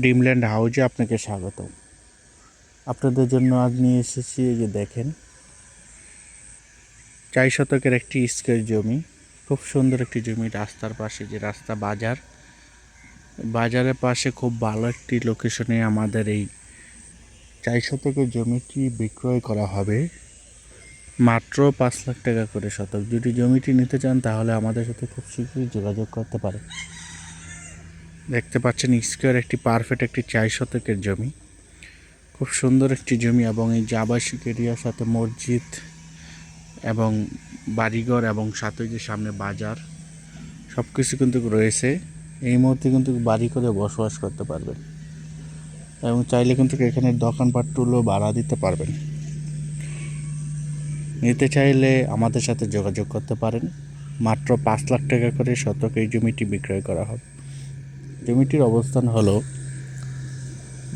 Dreamland হাউজে আপনাকে স্বাগত আপনাদের জন্য আজ নিয়ে এসেছি এই যে দেখেন, চার শতকের একটি স্কোয়ার জমি, খুব সুন্দর একটি জমি, রাস্তার পাশে যে রাস্তা বাজার। বাজারের পাশে খুব ভালো একটি লোকেশনে আমাদের এই চার শতকের জমিটি বিক্রয় করা হবে। মাত্র পাঁচ লাখ টাকা করে শতক। যদি জমিটি নিতে চান তাহলে আমাদের সাথে খুব শীঘ্রই যোগাযোগ করতে পারেন। দেখতে পাচ্ছেন স্কোয়ার একটি পারফেক্ট একটি চার শতকের জমি। খুব সুন্দর একটি জমি এবং এই যে আবাসিক এরিয়ার সাথে মসজিদ এবং বাড়িঘর এবং সাথে যে সামনে বাজার সব কিছু কিন্তু রয়েছে। এই মুহূর্তে কিন্তু বাড়ি করে বসবাস করতে পারবেন এবং চাইলে কিন্তু এখানে দোকানপাটগুলো ভাড়া দিতে পারবেন। নিতে চাইলে আমাদের সাথে যোগাযোগ করতে পারেন। মাত্র পাঁচ লাখ টাকা করে শতক এই জমিটি বিক্রয় করা হবে। জমিটির অবস্থান হলো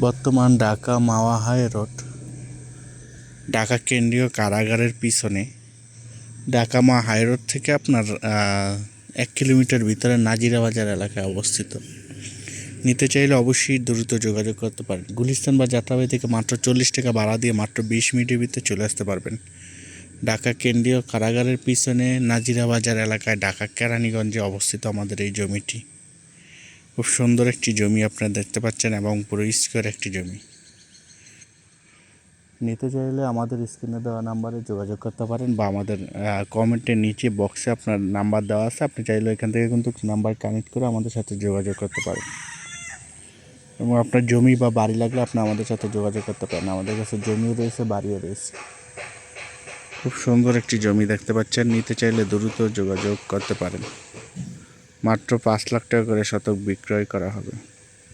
বর্তমান ঢাকা মাওয়া হাই রোড, ঢাকা কেন্দ্রীয় কারাগারের পিছনে। ঢাকা মা হাই রোড থেকে আপনার এক কিলোমিটার ভিতরে নাজিরা বাজার এলাকায় অবস্থিত। নিতে চাইলে অবশ্যই দ্রুত যোগাযোগ করতে পারেন। গুলিস্তান বা যাত্রাবাড়ি থেকে মাত্র চল্লিশ টাকা ভাড়া দিয়ে মাত্র বিশ মিনিটের ভিতরে চলে আসতে পারবেন। ঢাকা কেন্দ্রীয় কারাগারের পিছনে নাজিরা বাজার এলাকায় ঢাকা কেরানীগঞ্জে অবস্থিত আমাদের এই জমিটি। খুব সুন্দর একটি জমি আপনারা দেখতে পাচ্ছেন এবং পুরো স্কোয়ার একটি জমি। নিতে চাইলে আমাদের স্ক্রিনে দেওয়া নাম্বারে যোগাযোগ করতে পারেন বা আমাদের কমেন্টের নিচে বক্সে আপনার নাম্বার দেওয়া আছে। আপনি চাইলে এখান থেকে কিন্তু নাম্বার কানেক্ট করে আমাদের সাথে যোগাযোগ করতে পারেন। এবং আপনার জমি বা বাড়ি লাগলে আপনি আমাদের সাথে যোগাযোগ করতে পারেন। আমাদের কাছে জমিও রয়েছে, বাড়িও রয়েছে। খুব সুন্দর একটি জমি দেখতে পাচ্ছেন। নিতে চাইলে দ্রুত যোগাযোগ করতে পারেন। মাত্র পাঁচ লাখ টাকা করে শতক বিক্রয় করা হবে।